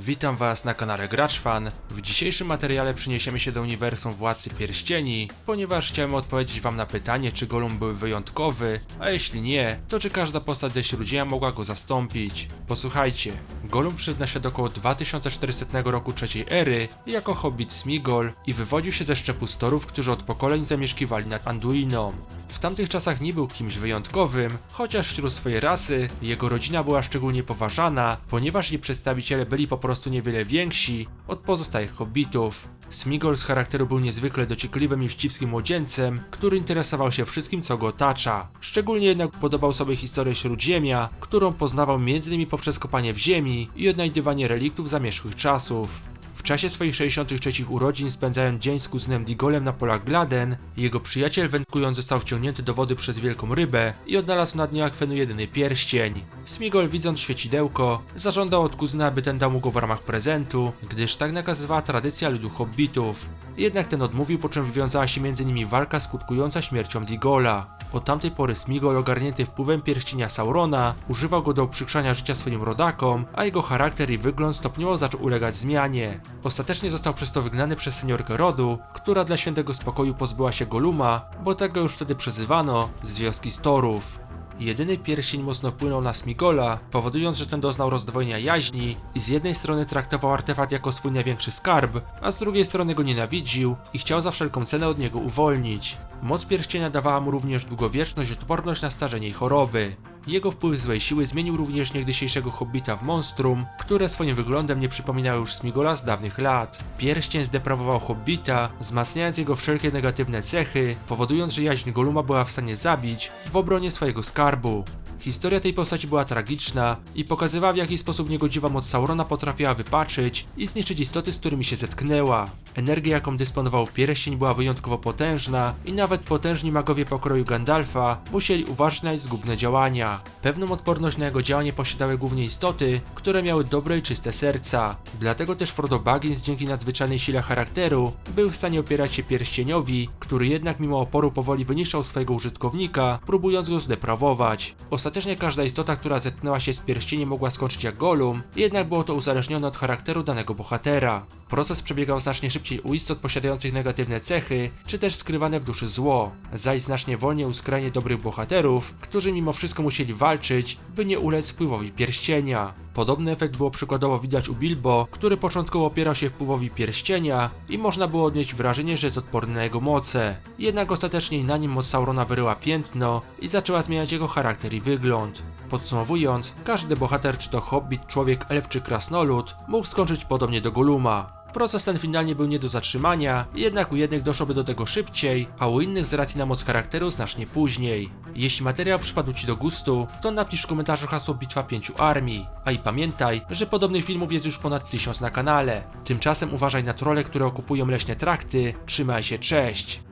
Witam was na kanale GraczFan. W dzisiejszym materiale przeniesiemy się do uniwersum Władcy Pierścieni, ponieważ chciałem odpowiedzieć wam na pytanie, czy Gollum był wyjątkowy, a jeśli nie, to czy każda postać ze Śródziemia mogła go zastąpić. Posłuchajcie, Gollum przyszedł na świat około 2400 roku trzeciej ery jako hobbit Smigol i wywodził się ze szczepu storów, którzy od pokoleń zamieszkiwali nad Anduiną. W tamtych czasach nie był kimś wyjątkowym, chociaż wśród swojej rasy jego rodzina była szczególnie poważana, ponieważ jej przedstawiciele byli po prostu niewiele więksi od pozostałych hobbitów. Smigol z charakteru był niezwykle dociekliwym i wścibskim młodzieńcem, który interesował się wszystkim co go otacza. Szczególnie jednak podobał sobie historię Śródziemia, którą poznawał m.in. poprzez kopanie w ziemi i odnajdywanie reliktów zamierzchłych czasów. W czasie swoich 63 urodzin spędzając dzień z kuzynem Digolem na polach Gladen, jego przyjaciel wędkując został wciągnięty do wody przez wielką rybę i odnalazł na dnie akwenu jedyny pierścień. Smigol widząc świecidełko, zażądał od kuzyna, aby ten dał mu go w ramach prezentu, gdyż tak nakazywała tradycja ludu hobbitów. Jednak ten odmówił, po czym wywiązała się między nimi walka skutkująca śmiercią Digola. Od tamtej pory Smigol, ogarnięty wpływem pierścienia Saurona, używał go do uprzykrzania życia swoim rodakom, a jego charakter i wygląd stopniowo zaczął ulegać zmianie. Ostatecznie został przez to wygnany przez seniorkę rodu, która dla świętego spokoju pozbyła się Goluma, bo tak go już wtedy przezywano, z wioski Storów. Jedyny pierścień mocno wpłynął na Smigola, powodując, że ten doznał rozdwojenia jaźni i z jednej strony traktował artefakt jako swój największy skarb, a z drugiej strony go nienawidził i chciał za wszelką cenę od niego uwolnić. Moc pierścienia dawała mu również długowieczność i odporność na starzenie i choroby. Jego wpływ złej siły zmienił również niegdysiejszego hobbita w monstrum, które swoim wyglądem nie przypominało już Smigola z dawnych lat. Pierścień zdeprawował hobbita, wzmacniając jego wszelkie negatywne cechy, powodując, że jaźń Goluma była w stanie zabić w obronie swojego skarbu. Historia tej postaci była tragiczna i pokazywała w jaki sposób niegodziwa moc Saurona potrafiła wypaczyć i zniszczyć istoty, z którymi się zetknęła. Energia jaką dysponował pierścień była wyjątkowo potężna i nawet potężni magowie pokroju Gandalfa musieli uważniać zgubne działania. Pewną odporność na jego działanie posiadały głównie istoty, które miały dobre i czyste serca. Dlatego też Frodo Baggins dzięki nadzwyczajnej sile charakteru był w stanie opierać się pierścieniowi, który jednak mimo oporu powoli wyniszczał swojego użytkownika, próbując go zdeprawować. Ostatecznie każda istota, która zetknęła się z pierścieniem mogła skończyć jak Gollum, jednak było to uzależnione od charakteru danego bohatera. Proces przebiegał znacznie szybciej u istot posiadających negatywne cechy, czy też skrywane w duszy zło, zaś znacznie wolniej u skrajnie dobrych bohaterów, którzy mimo wszystko musieli walczyć, by nie ulec wpływowi pierścienia. Podobny efekt było przykładowo widać u Bilbo, który początkowo opierał się wpływowi pierścienia i można było odnieść wrażenie, że jest odporny na jego moce. Jednak ostatecznie na nim moc Saurona wyryła piętno i zaczęła zmieniać jego charakter i wygląd. Podsumowując, każdy bohater, czy to hobbit, człowiek, elf czy krasnolud, mógł skończyć podobnie do Goluma. Proces ten finalnie był nie do zatrzymania, jednak u jednych doszłoby do tego szybciej, a u innych z racji na moc charakteru znacznie później. Jeśli materiał przypadł Ci do gustu, to napisz w komentarzu hasło Bitwa Pięciu Armii. A i pamiętaj, że podobnych filmów jest już ponad tysiąc na kanale. Tymczasem uważaj na trole, które okupują leśne trakty. Trzymaj się, cześć!